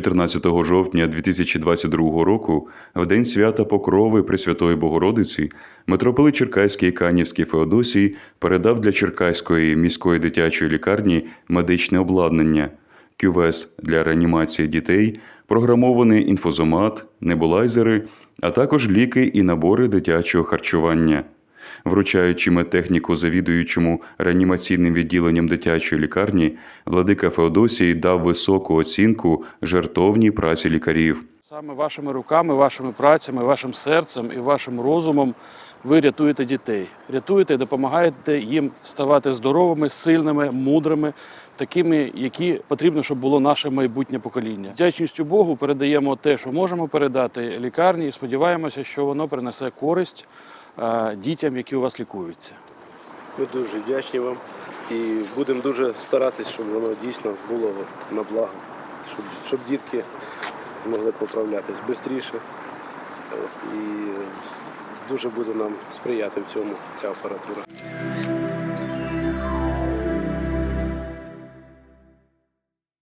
14 жовтня 2022 року, в день свята Покрови Пресвятої Богородиці, митрополит Черкаський Канівський Феодосій передав для Черкаської міської дитячої лікарні медичне обладнання, кювес для реанімації дітей, програмований інфузомат, небулайзери, а також ліки і набори дитячого харчування. Вручаючи медтехніку завідуючому реанімаційним відділенням дитячої лікарні, владика Феодосій дав високу оцінку жертовній праці лікарів. Саме вашими руками, вашими працями, вашим серцем і вашим розумом ви рятуєте дітей. Рятуєте і допомагаєте їм ставати здоровими, сильними, мудрими, такими, які потрібно, щоб було наше майбутнє покоління. Вдячністю Богу передаємо те, що можемо передати лікарні, і сподіваємося, що воно принесе користь дітям, які у вас лікуються. Ми дуже вдячні вам і будемо дуже старатись, щоб воно дійсно було на благо, щоб, щоб дітки могли поправлятись швидше. І дуже буде нам сприяти в цьому ця апаратура.